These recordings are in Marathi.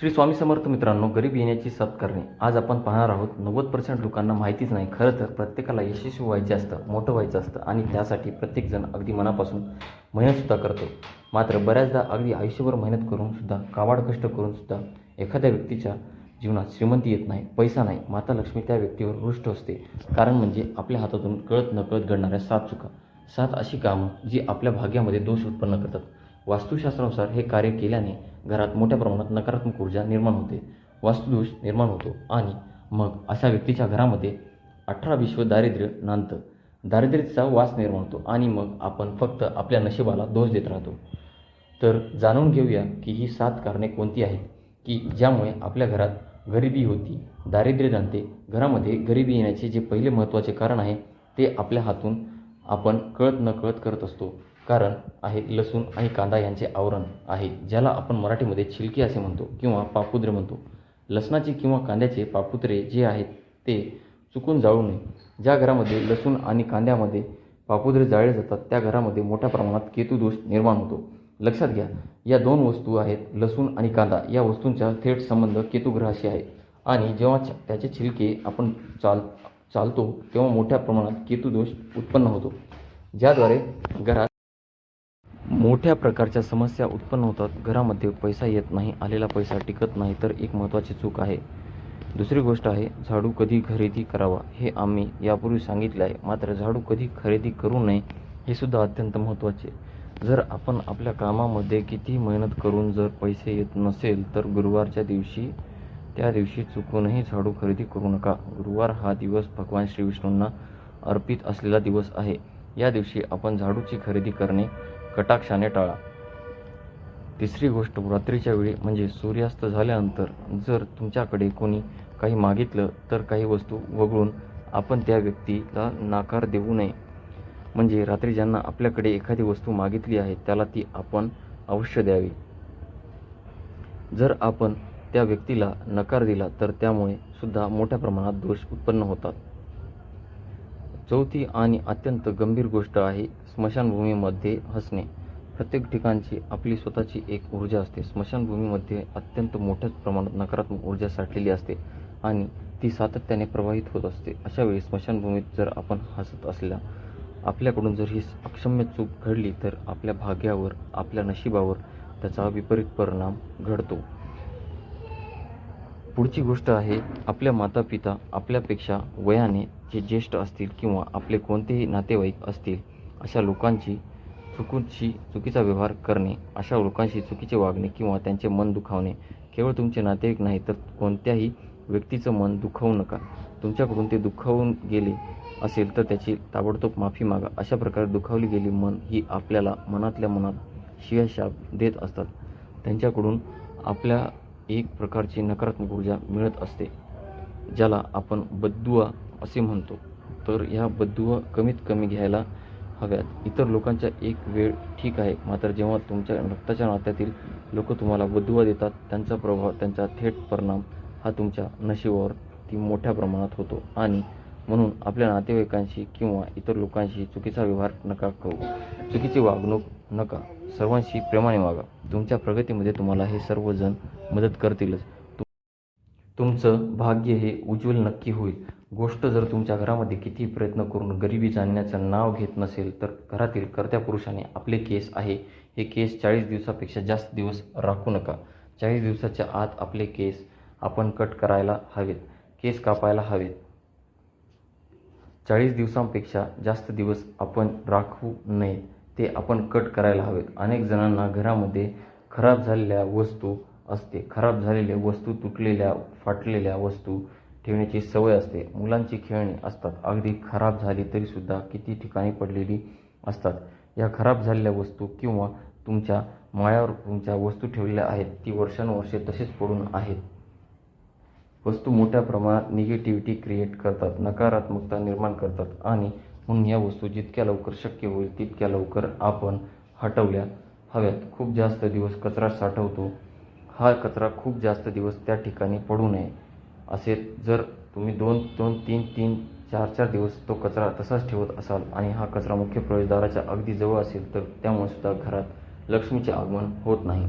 श्री स्वामी समर्थ मित्रांनो गरीब येण्याची साथ करणे. आज आपण पाहणार आहोत नव्वद पर्सेंट लोकांना माहितीच नाही. खरं तर प्रत्येकाला यशस्वी व्हायचे असतं मोठं व्हायचं असतं आणि त्यासाठी प्रत्येकजण अगदी मनापासून मेहनतसुद्धा करतो. मात्र बऱ्याचदा अगदी आयुष्यभर मेहनत करूनसुद्धा कावाड कष्ट करूनसुद्धा एखाद्या व्यक्तीच्या जीवनात श्रीमंती येत नाही पैसा नाही. माता लक्ष्मी त्या व्यक्तीवर रुष्ट असते. कारण म्हणजे आपल्या हातातून कळत नकळत घडणाऱ्या सात चुका. सात अशी कामं जी आपल्या भाग्यामध्ये दोष उत्पन्न करतात. वास्तुशास्त्रानुसार हे कार्य केल्याने घरात मोठ्या प्रमाणात नकारात्मक ऊर्जा निर्माण होते. वास्तुदोष निर्माण होतो आणि मग अशा व्यक्तीच्या घरामध्ये अठरा विश्व दारिद्र्य नांदतं. दारिद्र्याचा वास निर्माण होतो आणि मग आपण फक्त आपल्या नशिबाला दोष देत राहतो. तर जाणून घेऊया की ही सात कारणे कोणती आहेत की ज्यामुळे आपल्या घरात गरिबी होती. दारिद्र्य जाणते घरामध्ये गरिबी येण्याचे जे पहिले महत्त्वाचे कारण आहे ते आपल्या हातून आपण कळत न कळत करत असतो. कारण आहे लसूण आणि कांदा यांचे आवरण आहे ज्याला आपण मराठीमध्ये छिलकी असे म्हणतो किंवा पापुद्रे म्हणतो. लसणाचे किंवा कांद्याचे पापुत्रे जे आहेत ते चुकून जाळू नये. ज्या घरामध्ये लसूण आणि कांद्यामध्ये पापुद्रे जाळले जातात त्या घरामध्ये मोठ्या प्रमाणात केतुदोष निर्माण होतो. लक्षात घ्या या दोन वस्तू आहेत लसूण आणि कांदा. या वस्तूंचा थेट संबंध केतुग्रहाशी आहे. आणि जेव्हा छ- त्याचे छिलके आपण चाल चालतो तेव्हा मोठ्या प्रमाणात केतुदोष उत्पन्न होतो. ज्याद्वारे घरात मोठ्या प्रकारच्या समस्या उत्पन्न होतात. घरामध्ये पैसा येत नाही आलेला पैसा टिकत नाही तर एक महत्त्वाची चूक आहे. दुसरी गोष्ट आहे झाडू कधी खरेदी करावा हे आम्ही यापूर्वी सांगितले आहे. मात्र झाडू कधी खरेदी करू नये हे सुद्धा अत्यंत महत्त्वाचे. जर आपण आपल्या कामामध्ये किती मेहनत करून जर पैसे येत नसेल तर गुरुवारच्या दिवशी त्या दिवशी चुकूनही झाडू खरेदी करू नका. गुरुवार हा दिवस भगवान श्री विष्णूंना अर्पित असलेला दिवस आहे. या दिवशी आपण झाडूची खरेदी करणे कटाक्षाने टाळा. तिसरी गोष्ट रात्रीच्या वेळी म्हणजे सूर्यास्त झाल्यानंतर जर तुमच्याकडे कोणी काही मागितलं तर काही वस्तू वगळून आपण त्या व्यक्तीला नाकार देऊ नये. म्हणजे रात्री ज्यांना आपल्याकडे एखादी वस्तू मागितली आहे त्याला ती आपण अवश्य द्यावी. जर आपण त्या व्यक्तीला नकार दिला तर त्यामुळे सुद्धा मोठ्या प्रमाणात दोष उत्पन्न होतात. चौथी आणि अत्यंत गंभीर गोष्ट आहे स्मशानभूमीमध्ये हसणे. प्रत्येक ठिकाणची आपली स्वतःची एक ऊर्जा असते. स्मशानभूमीमध्ये अत्यंत मोठ्याच प्रमाणात नकारात्मक ऊर्जा साठलेली असते आणि ती सातत्याने प्रवाहित होत असते. अशा वेळी स्मशानभूमीत जर आपण हसत असल्या आपल्याकडून जर ही अक्षम्य चूक घडली तर आपल्या भाग्यावर आपल्या नशिबावर त्याचा विपरीत परिणाम घडतो. पुढची गोष्ट आहे आपल्या मातापिता आपल्यापेक्षा वयाने जे ज्येष्ठ असतील किंवा आपले कोणतेही नातेवाईक असतील अशा लोकांची चुकूनशी चुकीचा व्यवहार करणे अशा लोकांशी चुकीचे वागणे किंवा त्यांचे मन दुखावणे केवळ तुमचे नातेवाईक नाही तर कोणत्याही व्यक्तीचं मन दुखावू नका. तुमच्याकडून ते दुखावून गेले असेल तर त्याची ताबडतोब माफी मागा. अशा प्रकारे दुखावली गेली मन ही आपल्याला मनातल्या मनात शियाशाप देत असतात. त्यांच्याकडून आपल्या एक प्रकारची नकारात्मक ऊर्जा मिळत असते ज्याला आपण बद्दुआ असे म्हणतो. तर ह्या बद्दुआ कमीत कमी घ्यायला हव्यात. इतर लोकांच्या एक वेळ ठीक आहे मात्र जेव्हा तुमच्या रक्ताच्या नात्यातील लोक तुम्हाला बद्दुआ देतात त्यांचा प्रभाव त्यांचा थेट परिणाम हा तुमच्या नशिबावरती मोठ्या प्रमाणात होतो. आणि म्हणून आपल्या नातेवाईकांशी किंवा इतर लोकांशी चुकीचा व्यवहार नका करू. चुकीची वागणूक नका. सर्वांशी प्रेमाने वागा. तुमच्या प्रगतीमध्ये तुम्हाला हे सर्वजण मदत करतीलच. तुमचं भाग्य हे उज्ज्वल नक्की होईल. गोष्ट जर तुमच्या घरामध्ये किती प्रयत्न करून गरिबी जाणण्याचं नाव घेत नसेल तर घरातील कर्त्या पुरुषाने आपले केस आहे हे केस चाळीस दिवसापेक्षा जास्त दिवस राखू नका. चाळीस दिवसाच्या आत आपले केस आपण कट करायला हवेत केस कापायला हवेत. चाळीस दिवसांपेक्षा जास्त दिवस आपण राखू नये ते आपण कट करायला हवेत. अनेक जणांना घरामध्ये खराब झालेल्या वस्तू असते. खराब झालेल्या वस्तू तुटलेल्या फाटलेल्या वस्तू ठेवण्याची सवय असते. मुलांची खेळणी असतात. अगदी खराब झाली तरीसुद्धा किती ठिकाणी पडलेली असतात. या खराब झालेल्या वस्तू किंवा तुमच्या मायावर तुमच्या वस्तू ठेवलेल्या आहेत ती वर्षानुवर्षे तसेच पडून आहेत. वस्तू मोठ्या प्रमाणात निगेटिव्हिटी क्रिएट करतात नकारात्मकता निर्माण करतात आणि म्हणून या वस्तू जितक्या लवकर शक्य होईल तितक्या लवकर आपण हटवल्या हव्यात. खूप जास्त दिवस कचरा साठवतो. हा कचरा खूप जास्त दिवस त्या ठिकाणी पडू नये. असे जर तुम्ही दोन दोन तीन तीन चार चार दिवस तो कचरा तसाच ठेवत असाल आणि हा कचरा मुख्य प्रवेशद्वाराच्या अगदी जवळ असेल तर त्यामुळे सुद्धा घरात लक्ष्मीचे आगमन होत नाही.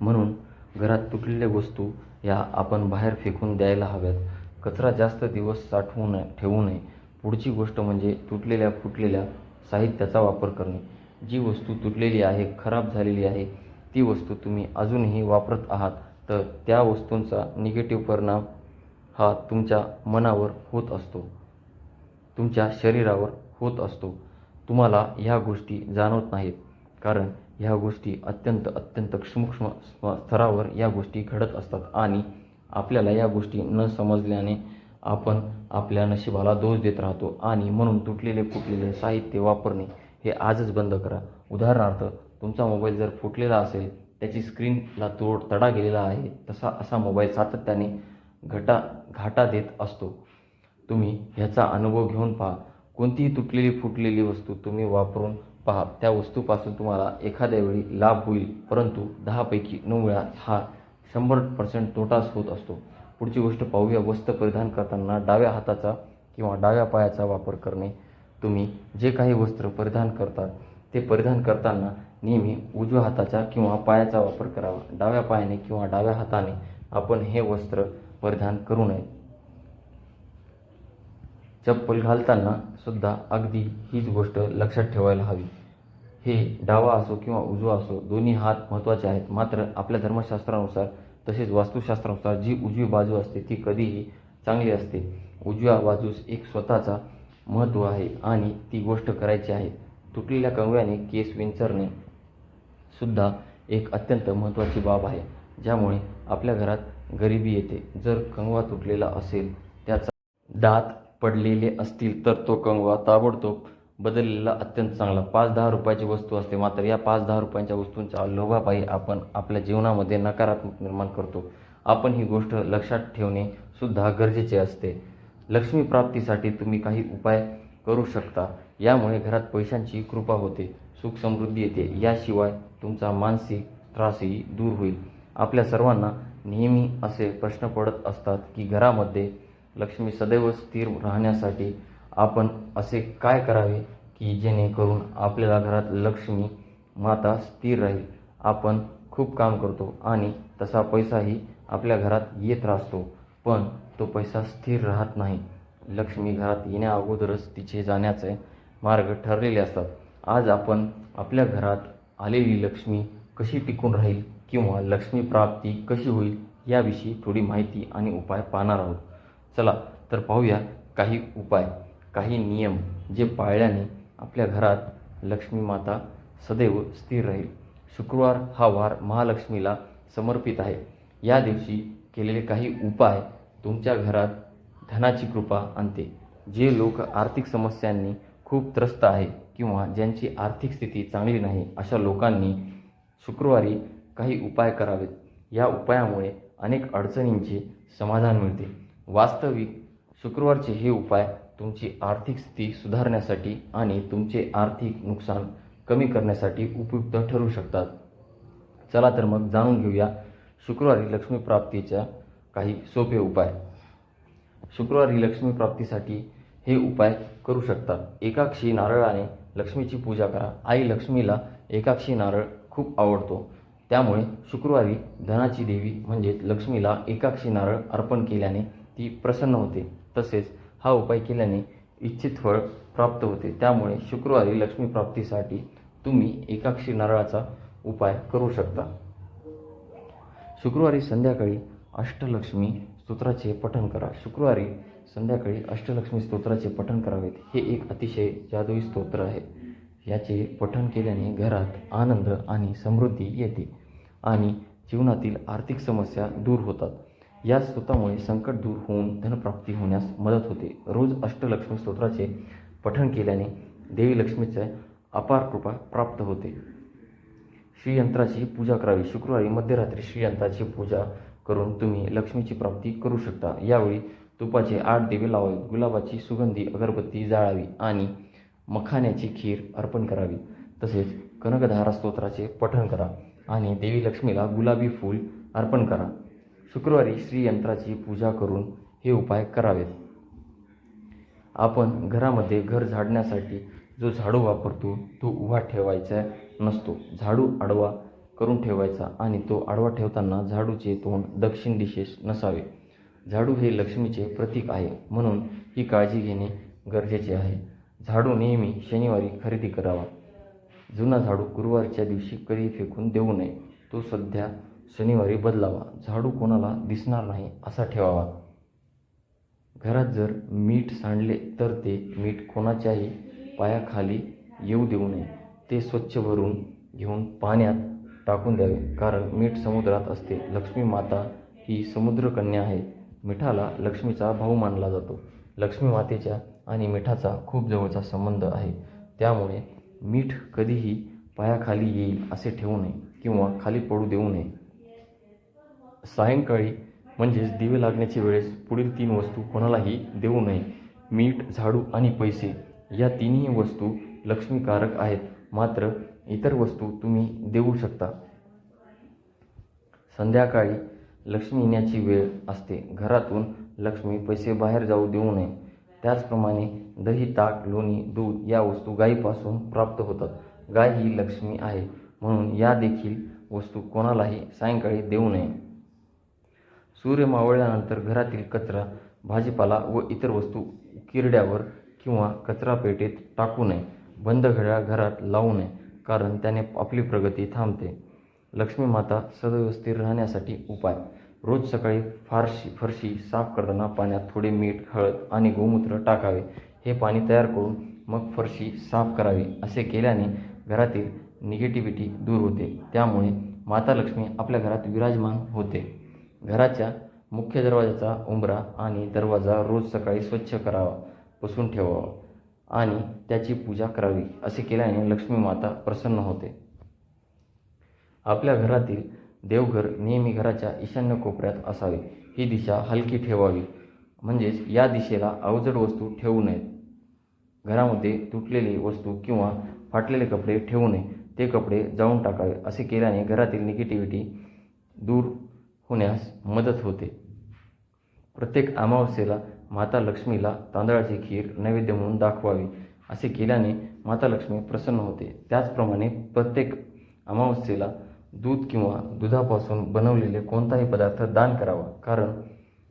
म्हणून घरात तुटलेल्या वस्तू या आपण बाहेर फेकून द्यायला हव्यात. कचरा जास्त दिवस साठवू नये ठेवू नये. पुढची गोष्ट म्हणजे तुटलेल्या फुटलेल्या साहित्याचा वापर करणे. जी वस्तू तुटलेली आहे खराब झालेली आहे ती वस्तू तुम्ही अजूनही वापरत आहात. तर त्या वस्तूंचा निगेटिव्ह परिणाम हा तुमच्या मनावर होत असतो. तुमच्या शरीरावर होत असतो. तुम्हाला ह्या गोष्टी जाणवत नाहीत. कारण ह्या गोष्टी अत्यंत अत्यंत सूक्ष्म स्तरावर या गोष्टी घडत असतात आणि आपल्याला या गोष्टी न समजल्याने आपण आपल्या नशिबाला दोष देत राहतो आणि म्हणून तुटलेले फुटलेले साहित्य वापरणे हे आजच बंद करा. उदाहरणार्थ तुमचा मोबाईल जर फुटलेला असेल त्याची स्क्रीनला तोड तडा गेलेला आहे. तसा असा मोबाईल सातत्याने घटा घाटा देत असतो. तुम्ही ह्याचा अनुभव घेऊन पहा. कोणतीही तुटलेली फुटलेली वस्तू तुम्ही वापरून पहा. त्या वस्तूपासून तुम्हाला एखाद्या वेळी लाभ होईल. परंतु दहापैकी नऊ वेळा हा शंभर पर्सेंट तोटाच होत असतो. पुढची गोष्ट पाहूया. वस्त्र परिधान करताना डाव्या हाताचा किंवा डाव्या पायाचा वापर करणे. तुम्ही जे काही वस्त्र परिधान करतात ते परिधान करताना नेहमी उजव्या हाताचा किंवा पायाचा वापर करावा. डाव्या पायाने किंवा डाव्या हाताने आपण हे वस्त्र परिधान करू नये. चप्पल घालताना सुद्धा अगदी हीच गोष्ट लक्षात ठेवायला हवी. हे डावा असो किंवा उजवा असो दोन्ही हात महत्त्वाचे आहेत. मात्र आपल्या धर्मशास्त्रानुसार तसेच वास्तुशास्त्रानुसार जी उजवी बाजू असते ती कधीही चांगली असते. उजव्या बाजूस एक स्वतःचा महत्त्व आहे आणि ती गोष्ट करायची आहे. तुटलेल्या कंगव्याने केस विंचरणे सुद्धा एक अत्यंत महत्त्वाची बाब आहे ज्यामुळे आपल्या घरात गरिबी येते. जर कंगवा तुटलेला असेल त्याचा दात पडलेले असतील तर तो कंगवा ताबडतोब बदललेला अत्यंत चांगला. पाच दहा रुपयाची वस्तू असते मात्र या पाच दहा रुपयांच्या वस्तूंच्या लोभापायी आपण आपल्या जीवनामध्ये नकारात्मक निर्माण करतो. आपण ही गोष्ट लक्षात ठेवणे सुद्धा गरजेचे असते. लक्ष्मी प्राप्तीसाठी तुम्ही काही उपाय करू शकता. यामुळे घरात पैशांची कृपा होते. सुख समृद्धी येते. याशिवाय तुमचा मानसिक त्रासही दूर होईल. आपल्या सर्वांना नेहमी असे प्रश्न पडत असतात की घरामध्ये लक्ष्मी सदैव स्थिर राहण्यासाठी आपण असे काय करावे की जेणेकरून आपल्याला घरात लक्ष्मी माता स्थिर राहील? आपण खूप काम करतो आणि तसा पैसाही आपल्या घरात येत राहतो पण तो पैसा स्थिर राहत नाही. लक्ष्मी घरात येण्या अगोदरच तिचे जाण्याचे मार्ग ठरलेले असतात. आज आपण आपल्या घरात आलेली लक्ष्मी कशी टिकून राहील किंवा लक्ष्मी प्राप्ती कशी होईल याविषयी थोडी माहिती आणि उपाय पाहणार आहोत. चला तर पाहूया काही उपाय काही नियम जे पाळल्याने आपल्या घरात लक्ष्मी माता सदैव स्थिर राहील. शुक्रवार हा वार महालक्ष्मीला समर्पित आहे. या दिवशी केलेले काही उपाय तुमच्या घरात धनाची कृपा आणते जे लोक आर्थिक समस्यांनी खूप त्रस्त आहे किंवा ज्यांची आर्थिक स्थिती चांगली नाही अशा लोकांनी शुक्रवारी काही उपाय करावेत. या उपायामुळे अनेक अडचणींचे समाधान मिळते. वास्तविक शुक्रवारचे हे उपाय तुमची आर्थिक स्थिती सुधारण्यासाठी आणि तुमचे आर्थिक नुकसान कमी करण्यासाठी उपयुक्त ठरू शकतात. चला तर मग जाणून घेऊया शुक्रवारी लक्ष्मीप्राप्तीच्या काही सोपे उपाय. शुक्रवारी लक्ष्मीप्राप्तीसाठी हे उपाय करू शकतात. एकाक्षी नारळाने लक्ष्मीची पूजा करा. आई लक्ष्मीला एकाक्षी नारळ खूप आवडतो. त्यामुळे शुक्रवारी धनाची देवी म्हणजे लक्ष्मीला एकाक्षी नारळ अर्पण केल्याने ती प्रसन्न होते. तसेच हा उपाय केल्याने इच्छित फळ प्राप्त होते. त्यामुळे शुक्रवारी लक्ष्मी प्राप्तीसाठी तुम्ही एकाक्षी नारळाचा उपाय करू शकता. शुक्रवारी संध्याकाळी अष्टलक्ष्मी स्तोत्राचे पठण करा. शुक्रवारी संध्याकाळी अष्टलक्ष्मी स्तोत्राचे पठण करावेत. हे एक अतिशय जादुई स्तोत्र आहे. याचे पठण केल्याने घरात आनंद आणि समृद्धी येते आणि जीवनातील आर्थिक समस्या दूर होतात. या स्तोत्रामुळे संकट दूर होऊन धनप्राप्ती होण्यास मदत होते. रोज अष्टलक्ष्मी स्तोत्राचे पठण केल्याने देवी लक्ष्मीचे अपार कृपा प्राप्त होते. श्रीयंत्राची पूजा करावी. शुक्रवारी मध्यरात्री श्रीयंत्राची पूजा करून तुम्ही लक्ष्मीची प्राप्ती करू शकता. यावेळी तुपाचे आठ दिवे लावावे. गुलाबाची सुगंधी अगरबत्ती जाळावी आणि मखाण्याची खीर अर्पण करावी. तसेच कनकधारा स्तोत्राचे पठण करा आणि देवी लक्ष्मीला गुलाबी फूल अर्पण करा. शुक्रवारी श्रीयंत्राची पूजा करून हे उपाय करावेत. आपण घरामध्ये घर झाडण्यासाठी जो झाडू वापरतो तो उभा ठेवायचा नसतो. झाडू आडवा करून ठेवायचा आणि तो आडवा ठेवताना झाडूचे तोंड दक्षिण दिशेस नसावे. झाडू हे लक्ष्मीचे प्रतीक आहे म्हणून ही काळजी घेणे गरजेचे आहे. झाडू नेहमी शनिवारी खरेदी करावा. जुना झाडू गुरुवारच्या दिवशी कधी फेकून देऊ नये तो सध्या शनिवारी बदलावा. झाडू कोणाला दिसणार नाही असा ठेवावा. घरात जर मीठ सांडले तर ते मीठ कोणाच्याही पायाखाली येऊ देऊ नये. ते स्वच्छ भरून घेऊन पाण्यात टाकून द्यावे कारण मीठ समुद्रात असते. लक्ष्मी माता ही समुद्रकन्या आहे. मिठाला लक्ष्मीचा भाऊ मानला जातो. लक्ष्मी मातेच्या आणि मिठाचा खूप जवळचा संबंध आहे. त्यामुळे मीठ कधीही पायाखाली येईल असे ठेवू नये किंवा खाली पडू देऊ नये. सायंकाळी म्हणजेच दिवे लागण्याची वेळेस पुढील तीन वस्तू कोणालाही देऊ नये. मीठ झाडू आणि पैसे या तिन्ही वस्तू लक्ष्मीकारक आहेत. मात्र इतर वस्तू तुम्ही देऊ शकता. संध्याकाळी लक्ष्मी येण्याची वेळ असते. घरातून लक्ष्मी पैसे बाहेर जाऊ देऊ नये. त्याचप्रमाणे दही ताक लोणी दूध या वस्तू गायीपासून प्राप्त होतात. गाय ही लक्ष्मी आहे म्हणून या देखील वस्तू कोणालाही सायंकाळी देऊ नये. सूर्य मावळल्यानंतर घरातील कचरा भाजीपाला व इतर वस्तू किरड्यावर किंवा कचरा पेटीत टाकू नये. बंद घड्याळ घरात लावू नये कारण त्याने आपली प्रगती थांबते. लक्ष्मी माता सदैव स्थिर राहण्यासाठी उपाय. रोज सकाळी फारशी फरशी साफ करताना पाण्यात थोडे मीठ हळद आणि गोमूत्र टाकावे. हे पाणी तयार करून मग फरशी साफ करावी असे केल्याने घरातील निगेटिव्हिटी दूर होते. त्यामुळे माता लक्ष्मी आपल्या घरात विराजमान होते. घराच्या मुख्य दरवाजाचा उंबरा आणि दरवाजा रोज सकाळी स्वच्छ करावा पुसून ठेवावा आणि त्याची पूजा करावी असे केल्याने लक्ष्मी माता प्रसन्न होते. आपल्या घरातील देवघर नेहमी घराच्या ईशान्य कोपऱ्यात असावे. ही दिशा हलकी ठेवावी. म्हणजेच या दिशेला अवजड वस्तू ठेवू नयेत. घरामध्ये तुटलेली वस्तू किंवा फाटलेले कपडे ठेवू नये. ते कपडे जाऊन टाकावे असे केल्याने घरातील निगेटिव्हिटी दूर होण्यास मदत होते. प्रत्येक अमावस्येला माता लक्ष्मीला तांदळाची खीर नैवेद्य म्हणून दाखवावी असे केल्याने माता लक्ष्मी प्रसन्न होते. त्याचप्रमाणे प्रत्येक अमावस्येला दूध किंवा दुधापासून बनवलेले कोणताही पदार्थ दान करावा. कारण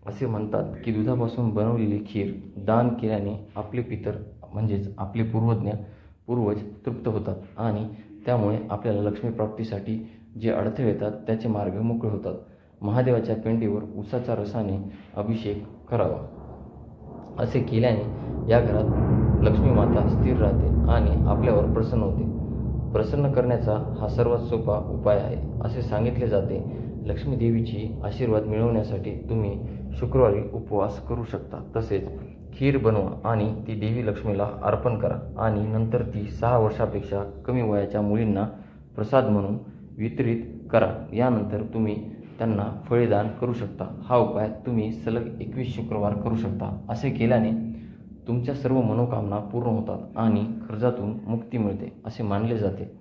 असे म्हणतात की दुधापासून बनवलेली खीर दान केल्याने आपले पितर म्हणजेच आपले पूर्वज्ञ पूर्वज तृप्त होतात आणि त्यामुळे आपल्याला लक्ष्मीप्राप्तीसाठी जे अडथळे येतात त्याचे मार्ग मोकळे होतात. महादेवाच्या पिंडीवर उसाच्या रसाने अभिषेक करावा. असे केल्याने या घरात लक्ष्मी माता स्थिर राहते आणि आपल्यावर प्रसन्न होते. प्रसन्न करण्याचा हा सर्वात सोपा उपाय आहे असे सांगितले जाते. लक्ष्मी देवीची आशीर्वाद मिळवण्यासाठी तुम्ही शुक्रवारी उपवास करू शकता. तसेच खीर बनवा आणि ती देवी लक्ष्मीला अर्पण करा आणि नंतर ती सहा वर्षापेक्षा कमी वयाच्या मुलींना प्रसाद म्हणून वितरित करा. यानंतर तुम्ही त्यांना फळेदान करू शकता. हा उपाय तुम्ही सलग एकवीस शुक्रवार करू शकता असे केल्याने तुमच्या सर्व मनोकामना पूर्ण होतात आणि कर्जातून मुक्ती मिळते असे मानले जाते.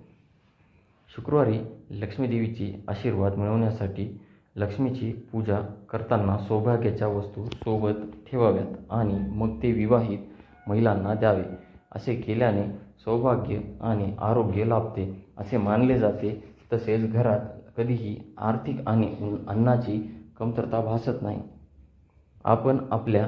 शुक्रवारी लक्ष्मीदेवीची आशीर्वाद मिळवण्यासाठी लक्ष्मीची पूजा करताना सौभाग्याच्या वस्तू सोबत ठेवाव्यात आणि मग ते विवाहित महिलांना द्यावे असे केल्याने सौभाग्य आणि आरोग्य लाभते असे मानले जाते. तसेच घरात कधीही आर्थिक आणि अन्नाची कमतरता भासत नाही. आपण आपल्या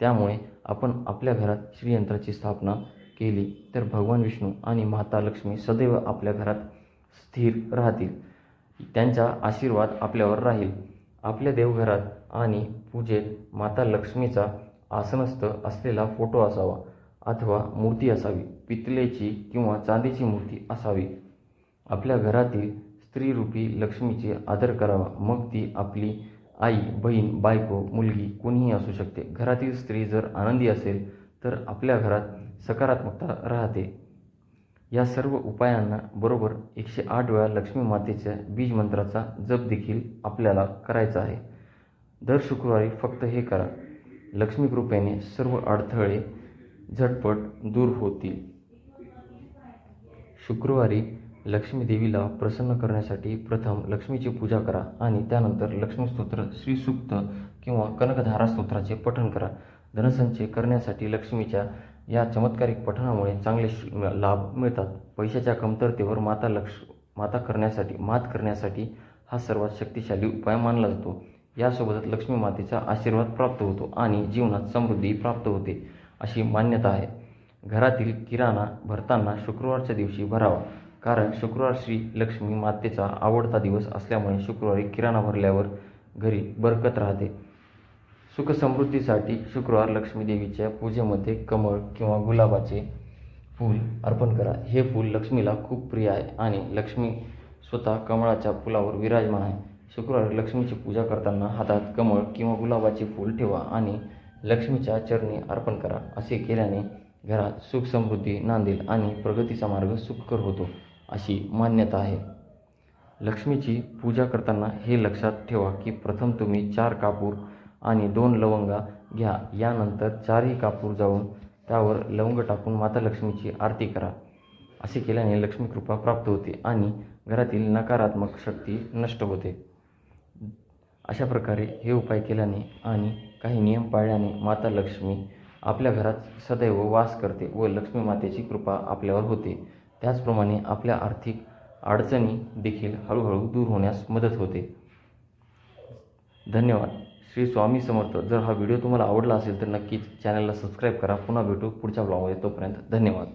त्यामुळे आपण आपल्या घरात श्रीयंत्राची स्थापना केली तर भगवान विष्णू आणि माता लक्ष्मी सदैव आपल्या घरात स्थिर राहतील. त्यांचा आशीर्वाद आपल्यावर राहील. आपल्या देवघरात आणि पूजेत माता लक्ष्मीचा आसनस्थ असलेला फोटो असावा अथवा मूर्ती असावी पितलेची किंवा चांदीची मूर्ती असावी. आपल्या घरातील स्त्रीरूपी लक्ष्मीचे आदर करावा. मग ती आपली आई बहीण बायको मुलगी कोणीही असू शकते. घरातील स्त्री जर आनंदी असेल तर आपल्या घरात सकारात्मकता राहते. या सर्व उपायांना बरोबर एकशे आठ वेळा लक्ष्मी मातेच्या बीज मंत्राचा जप देखील आपल्याला करायचा आहे. दर शुक्रवारी फक्त हे करा. लक्ष्मी कृपेने सर्व अडथळे झटपट दूर होतील. शुक्रवारी लक्ष्मी देवीला प्रसन्न करण्यासाठी प्रथम लक्ष्मीची पूजा करा आणि त्यानंतर लक्ष्मीस्तोत्र श्रीसूक्त किंवा कनकधारा स्तोत्राचे पठण करा. धनसंचय करण्यासाठी लक्ष्मीच्या या चमत्कारिक पठणामुळे चांगले लाभ मिळतात. पैशाच्या कमतरतेवर माता लक्ष माता करण्यासाठी मात करण्यासाठी हा सर्वात शक्तिशाली उपाय मानला जातो. यासोबतच लक्ष्मी मातेचा आशीर्वाद प्राप्त होतो आणि जीवनात समृद्धी प्राप्त होते अशी मान्यता आहे. घरातील किराणा भरताना शुक्रवारच्या दिवशी भरावा. कारण शुक्रवार श्री लक्ष्मी मातेचा आवडता दिवस असल्यामुळे शुक्रवारी किराणा भरल्यावर घरी बरकत राहते. सुखसमृद्धीसाठी शुक्रवार लक्ष्मी देवीच्या पूजेमध्ये कमळ किंवा गुलाबाचे फूल अर्पण करा. हे फूल लक्ष्मीला खूप प्रिय आहे आणि लक्ष्मी स्वतः कमळाच्या फुलावर विराजमान आहे. शुक्रवारी लक्ष्मीची पूजा करताना हातात कमळ किंवा गुलाबाचे फूल ठेवा आणि लक्ष्मीच्या चरणी अर्पण करा. असे केल्याने घरात सुख समृद्धी नांदेल आणि प्रगतीचा मार्ग सुखकर होतो. अशी मान्यता आहे. लक्ष्मीची पूजा करताना हे लक्षात ठेवा की प्रथम तुम्ही चार कापूर आणि दोन लवंगा घ्या. यानंतर चारही कापूर जाऊन त्यावर लवंग टाकून माता लक्ष्मीची आरती करा. असे केल्याने लक्ष्मी कृपा प्राप्त होते आणि घरातील नकारात्मक शक्ती नष्ट होते. अशा प्रकारे हे उपाय केल्याने आणि काही नियम पाळल्याने माता लक्ष्मी आपल्या घरात सदैव वास करते व लक्ष्मी मातेची कृपा आपल्यावर होते. त्याचप्रमाणे आपल्या आर्थिक अडचणी देखील हळूहळू दूर होण्यास मदत होते. धन्यवाद. श्री स्वामी समर्थ. जर हा व्हिडिओ तुम्हाला आवडला असेल तर नक्कीच चॅनलला सबस्क्राईब करा. पुन्हा भेटू पुढच्या ब्लॉगमध्ये. तोपर्यंत धन्यवाद.